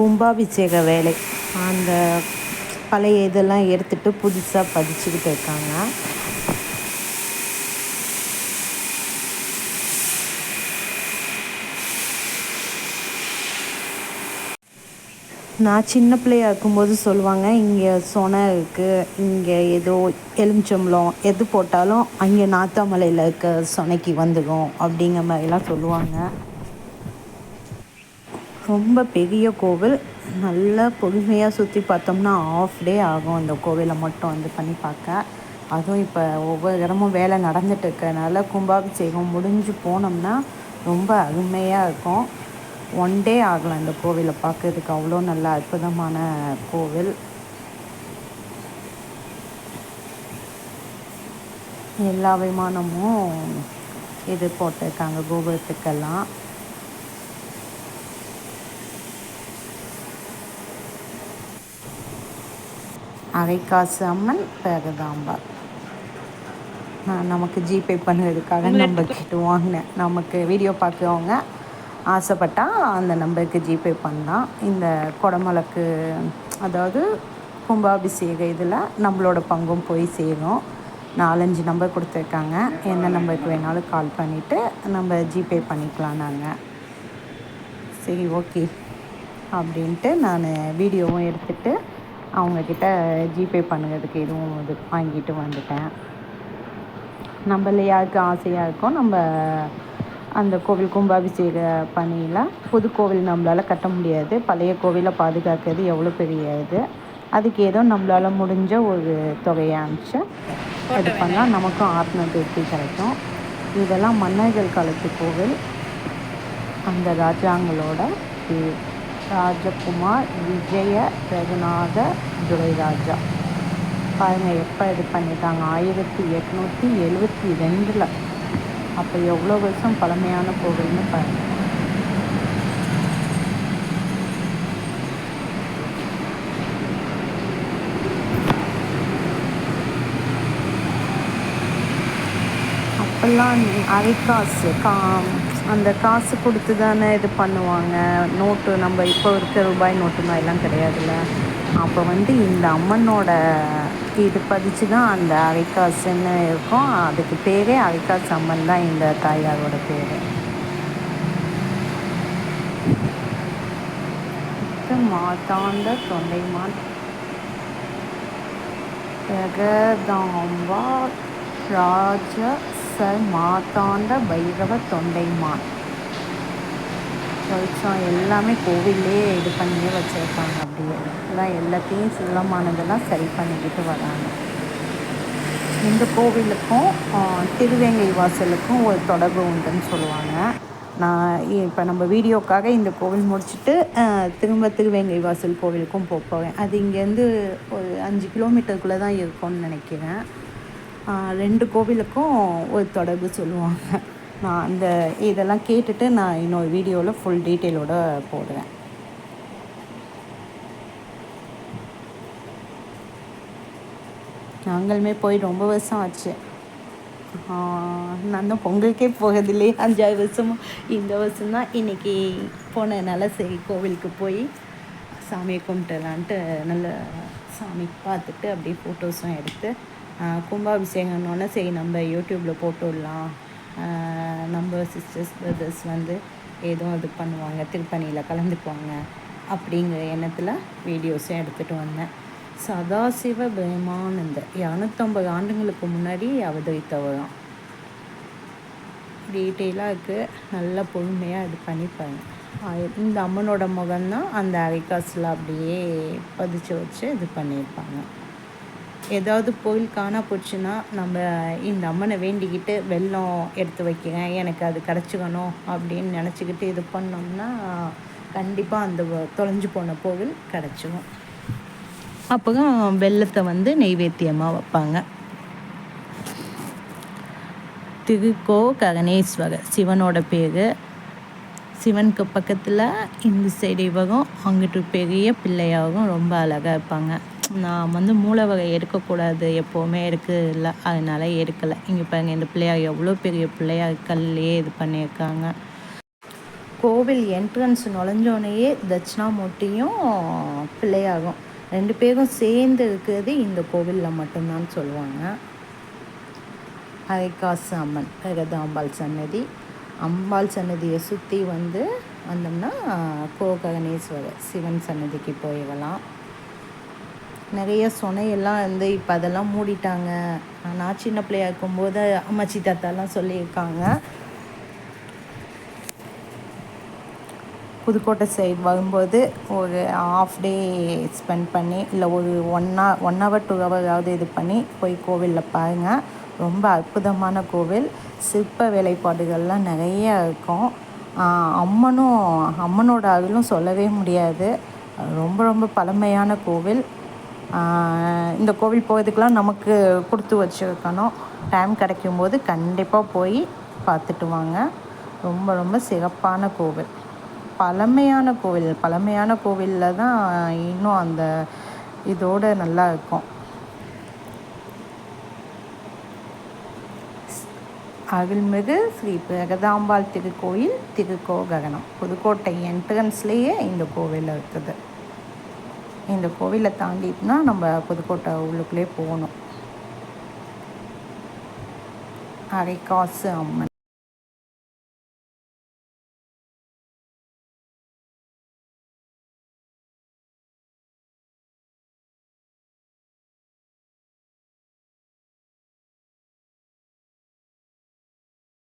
கும்பாபிஷேக வேலை. அந்த பழைய இதெல்லாம் எடுத்துட்டு புதுசாக பதிச்சுக்கிட்டு இருக்காங்க. நான் சின்ன பிள்ளையா இருக்கும்போது சொல்லுவாங்க இங்கே சொனை இருக்குது இங்கே ஏதோ எலுமிச்சம்பளம் எது போட்டாலும் அங்கே நாத்தாமலையில் இருக்க சொனைக்கு வந்துடும் அப்படிங்கிற மாதிரிலாம் சொல்லுவாங்க. ரொம்ப பெரிய கோவில். நல்லா பொறுமையாக சுற்றி பார்த்தோம்னா ஆஃப் டே ஆகும் அந்த கோவிலை மட்டும் வந்து பண்ணி பார்க்க. அதுவும் இப்போ ஒவ்வொரு இடமும் வேலை நடந்துட்டு இருக்கிறனால கும்பாபிஷேகம் முடிஞ்சு போனோம்னா ரொம்ப அருமையாக இருக்கும். ஒன் டே ஆகலாம் இந்த கோவிலை பார்க்கறதுக்கு. அவ்வளோ நல்ல அற்புதமான கோவில். எல்லா விமானமும் இது போட்டிருக்காங்க கோபுரத்துக்கெல்லாம். அரைக்காசு அம்மன் பேகதாம்பாள். நான் நமக்கு ஜிபே பண்ணுறதுக்காக நம்பர் கேட்டு வாங்கினேன். நமக்கு வீடியோ பார்க்குறவங்க ஆசைப்பட்டால் அந்த நம்பருக்கு ஜிபே பண்ணலாம். இந்த குடமிளக்கு அதாவது கும்பாபிஷேக இதில் நம்மளோட பங்கும் போய் சேரும். நாலஞ்சு நம்பர் கொடுத்துருக்காங்க. எந்த நம்பருக்கு வேணாலும் கால் பண்ணிவிட்டு நம்ம ஜிபே பண்ணிக்கலாம் நாங்கள் சரி ஓகே அப்படின்ட்டு நான் வீடியோவும் எடுத்துகிட்டு அவங்கக்கிட்ட ஜிபே பண்ணுறதுக்கு எதுவும் இது வாங்கிட்டு வந்துட்டேன். நம்மள யாருக்கு ஆசையாக இருக்கோ நம்ம அந்த கோவில் கும்பாபிஷேக பணியில் புது கோவில் நம்மளால் கட்ட முடியாது. பழைய கோவிலை பாதுகாக்கிறது எவ்வளோ பெரிய இது. அதுக்கு ஏதோ நம்மளால் முடிஞ்ச ஒரு தொகையை அனுப்பிச்சு இது பண்ணால் நமக்கும் ஆத்ம திருப்தி கிடைக்கும். இதெல்லாம் மன்னர்கள் காலத்து கோவில். அந்த ராஜாங்களோட ராஜகுமார் விஜய ரகுநாத துரைராஜா. பாருங்கள் எப்போ இது பண்ணிட்டாங்க? ஆயிரத்தி எட்நூற்றி எழுபத்தி ரெண்டில். அப்போ எவ்வளோ வருஷம் பழமையான கோவில்னு பாருங்கள் அப்போல்லாம் அரைக்காசு கா அந்த காசு கொடுத்து தானே இது பண்ணுவாங்க. நோட்டு நம்ம இப்போ இருக்க ரூபாய் நோட்டு மாதிரிலாம் கிடையாதுல்ல. அப்போ வந்து இந்த அம்மனோட இது பதிச்சு தான் அந்த அரைக்காசுன்னு இருக்கும். அதுக்கு பேரே அரைக்காசு அம்மன் தான் இந்த தாயாரோட பேர். மாதாந்த தொண்டைமான். ஜெகதாம்பா ராஜ ச மாத்தாண்ட பைரவ தொண்டைமான் வெளிச்சம் எல்லாமே கோவில்லே இது பண்ணியே வச்சுருக்காங்க அப்படியே. அதான் எல்லாத்தையும் சுலமானதெல்லாம் சரி பண்ணிக்கிட்டு வராங்க. இந்த கோவிலுக்கும் திருவேங்கை வாசலுக்கும் ஒரு தொடர்பு உண்டுன்னு சொல்லுவாங்க. நான் இப்போ நம்ம வீடியோக்காக இந்த கோவில் முடிச்சுட்டு திரும்ப திருவேங்கை வாசல் கோவிலுக்கும் போக போவேன். அது இங்கேருந்து ஒரு அஞ்சு கிலோமீட்டருக்குள்ளே தான் இருக்கும்னு நினைக்கிறேன். ரெண்டு கோவிலுக்கும் ஒரு தொடர்பு சொல்லுவாங்க. நான் அந்த இதெல்லாம் கேட்டுட்டு நான் இன்னொரு வீடியோவில் ஃபுல் டீட்டெயிலோடு போடுவேன் நாங்களுமே போய் ரொம்ப வருஷம் ஆச்சு. நான் தான் பொங்கலுக்கே போகிறதில்லையே அஞ்சாறு வருஷமும் இந்த வருஷம் தான் இன்றைக்கி போனதுனால சரி கோவிலுக்கு போய் சாமியை கும்பிட்டுலான்ட்டு நல்ல சாமி பார்த்துட்டு அப்படியே ஃபோட்டோஸும் எடுத்து கும்பாபிஷேகம்னோடனே சரி நம்ம யூடியூப்பில் போட்டு விடலாம் நம்ம சிஸ்டர்ஸ் பிரதர்ஸ் வந்து ஏதோ இது பண்ணுவாங்க திருப்பணியில் கலந்துக்குவாங்க அப்படிங்கிற எண்ணத்தில் வீடியோஸும் எடுத்துகிட்டு வந்தேன். சதாசிவ பிரமானந்த இரநூத்தம்பது ஆண்டுங்களுக்கு முன்னாடி அவதரித்தவராம் டீட்டெயிலாக இருக்குது நல்லா பொறுமையாக இது பண்ணிப்பாங்க இந்த அம்மனோட முகம்தான் அந்த அரைக்காசில் அப்படியே பதிச்சு வச்சு இது பண்ணியிருப்பாங்க. ஏதாவது கோயில் காணா போச்சுன்னா நம்ம இந்த அம்மனை வேண்டிக்கிட்டு வெள்ளம் எடுத்து வைக்கிறேன் எனக்கு அது கிடச்சிக்கணும் அப்படின்னு நினச்சிக்கிட்டு இது பண்ணோம்னா கண்டிப்பாக அந்த தொலைஞ்சு போன கோவில் கிடச்சிடும் அப்போ தான் வெள்ளத்தை வந்து நெய்வேத்தியமாக வைப்பாங்க. திருக்கோ ககனேஸ்வரர் சிவனோட பேர் சிவனுக்கு பக்கத்தில் இந்த சைடு இவகம் அங்கிட்டு பெரிய பிள்ளையாகவும் ரொம்ப அழகாக இருப்பாங்க நான் வந்து மூளை வகை எடுக்கக்கூடாது எப்போவுமே எடுக்கல அதனால் எடுக்கலை. இங்கே பாருங்கள் இந்த பிள்ளையார் எவ்வளோ பெரிய பிள்ளையார் கல்லையே இது பண்ணியிருக்காங்க. கோவில் என்ட்ரன்ஸ் நுழைஞ்சோடனேயே தட்சிணாமூர்த்தியும் பிள்ளையாகும். ரெண்டு பேரும் சேர்ந்து இருக்கிறது இந்த கோவிலில் மட்டும்தான் சொல்லுவாங்க. அரைக்காசு அம்மன் கரதாம்பாள் சன்னதி. அம்பாள் சன்னதியை சுற்றி வந்து வந்தோம்னா கோகரணேஸ்வரர் சிவன் சன்னதிக்கு போயிடலாம். நிறைய சொனையெல்லாம் வந்து இப்போ அதெல்லாம் மூடிட்டாங்க. நான் சின்ன பிள்ளையா இருக்கும்போது அம்மாச்சி தாத்தாலாம் சொல்லியிருக்காங்க. புதுக்கோட்டை சைடு வரும்போது ஒரு ஆஃப் டே ஸ்பெண்ட் பண்ணி இல்லை ஒரு one hour one hour two ஹவராவது இது பண்ணி போய் கோவிலில் பாருங்கள் ரொம்ப அற்புதமான கோவில். சிற்ப வேலைப்பாடுகள்லாம் நிறைய இருக்கும். அம்மனும் அம்மனோட அருளும் சொல்லவே முடியாது. ரொம்ப ரொம்ப பழமையான கோவில். இந்த கோவில் போகிறதுக்கெலாம் நமக்கு கொடுத்து வச்சுருக்கணும். டைம் கிடைக்கும்போது கண்டிப்பாக போய் பார்த்துட்டு வாங்க. ரொம்ப ரொம்ப சிறப்பான கோவில். பழமையான கோவில். பழமையான கோவிலில் தான் இன்னும் அந்த இதோடு நல்லா இருக்கும். அருள்மிகு ஸ்ரீ பிரகதாம்பாள் திருக்கோயில் திருக்கோகரணம். புதுக்கோட்டை என்ட்ரன்ஸ்லேயே இந்த கோவில் இருக்குது. இந்த கோவிலை தாண்டிட்டுனா நம்ம புதுக்கோட்டை உள்ளுக்குள்ளே போகணும். அரைக்காசு அம்மன்.